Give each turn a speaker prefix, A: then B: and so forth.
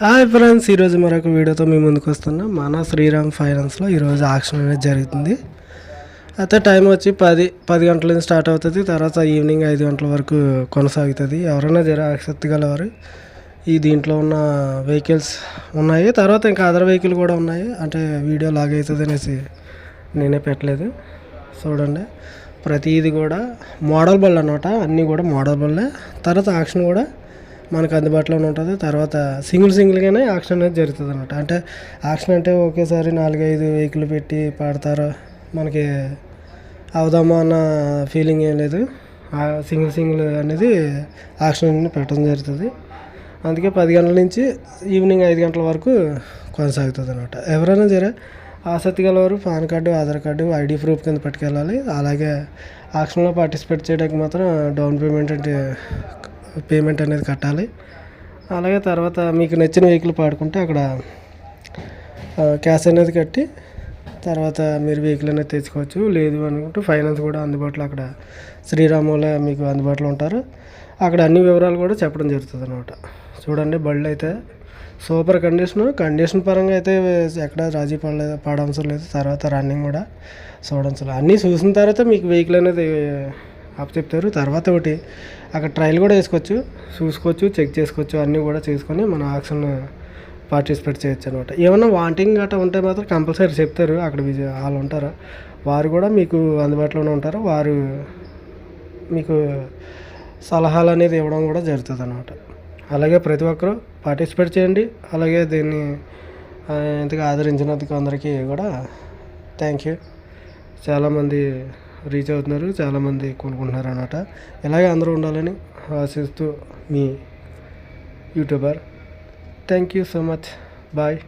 A: Hi friends ఈరోజు మరొక వీడియోతో మీ ముందుకు వస్తున్నాం. మన శ్రీరామ్ ఫైనాన్స్లో ఈరోజు ఆక్షన్ అనేది జరుగుతుంది అయితే టైం వచ్చి పది పది గంటల నుంచి స్టార్ట్ అవుతుంది. తర్వాత ఈవినింగ్ ఐదు గంటల వరకు కొనసాగుతుంది. ఎవరైనా జర ఆసక్తి గలవారు ఈ దీంట్లో ఉన్న వెహికల్స్ ఉన్నాయి. తర్వాత ఇంకా అదర్ వెహికల్ కూడా ఉన్నాయి. అంటే వీడియో లాగ్ అవుతుంది అనేసి నేనే పెట్టలేదు. చూడండి. ప్రతిది కూడా మోడల్ బళ్ళు అనమాట అన్నీ కూడా మోడల్ బళ్ళే. తర్వాత ఆక్షన్ కూడా మనకు అందుబాటులోనే ఉంటుంది. తర్వాత సింగిల్ సింగిల్గానే ఆక్షన్ అనేది జరుగుతుంది అనమాట అంటే ఆక్షన్ అంటే ఒకేసారి నాలుగైదు వెహికల్ పెట్టి పాడతారు మనకి అవుదామా అన్న ఫీలింగ్ ఏం లేదు. సింగిల్ సింగిల్ అనేది ఆక్షన్ అనేది పెట్టడం జరుగుతుంది. అందుకే పది గంటల నుంచి ఈవినింగ్ ఐదు గంటల వరకు కొనసాగుతుంది అనమాట ఎవరైనా సరే ఆసక్తి గలవారు PAN card Aadhaar card ID proof కింద పట్టుకెళ్ళాలి. అలాగే ఆక్షన్లో పార్టిసిపేట్ చేయడానికి మాత్రం డౌన్ పేమెంట్ అంటే పేమెంట్ అనేది కట్టాలి. అలాగే తర్వాత మీకు నచ్చిన వెహికల్ పాడుకుంటే అక్కడ క్యాష్ అనేది కట్టి తర్వాత మీరు వెహికల్ అనేది తెచ్చుకోవచ్చు. లేదు అనుకుంటే ఫైనాన్స్ కూడా అందుబాటులో అక్కడ శ్రీరాములే మీకు అందుబాటులో ఉంటారు. అక్కడ అన్ని వివరాలు కూడా చెప్పడం జరుగుతుంది అనమాట చూడండి బళ్ళు అయితే సూపర్ కండిషన్ కండిషన్ పరంగా అయితే ఎక్కడ రాజీ పడలేదు పడవసరం లేదు. తర్వాత రన్నింగ్ కూడా చూడవసరం అన్నీ చూసిన తర్వాత మీకు వెహికల్ అనేది అప్ చెప్తారు. తర్వాత ఒకటి అక్కడ ట్రయల్ కూడా వేసుకోవచ్చు. చూసుకోవచ్చు చెక్ చేసుకోవచ్చు. అన్నీ కూడా చేసుకొని మన ఆక్షన్ పార్టిసిపేట్ చేయొచ్చు అనమాట ఏమైనా వాంటింగ్ గట్రా ఉంటే మాత్రం కంపల్సరీ చెప్తారు. అక్కడ వాళ్ళు ఉంటారు? వారు కూడా మీకు అందుబాటులోనే ఉంటారు. వారు మీకు సలహాలు అనేది ఇవ్వడం కూడా జరుగుతుంది అనమాట అలాగే ప్రతి ఒక్కరూ పార్టిసిపేట్ చేయండి. అలాగే దీన్ని ఇంతగా ఆదరించినందుకు అందరికీ కూడా థ్యాంక్ యూ చాలామంది రీచ్ అవుతున్నారు చాలామంది కొనుక్కుంటున్నారు అనమాట ఇలాగే అందరూ ఉండాలని ఆశిస్తూ మీ YouTuber. Thank you so much bye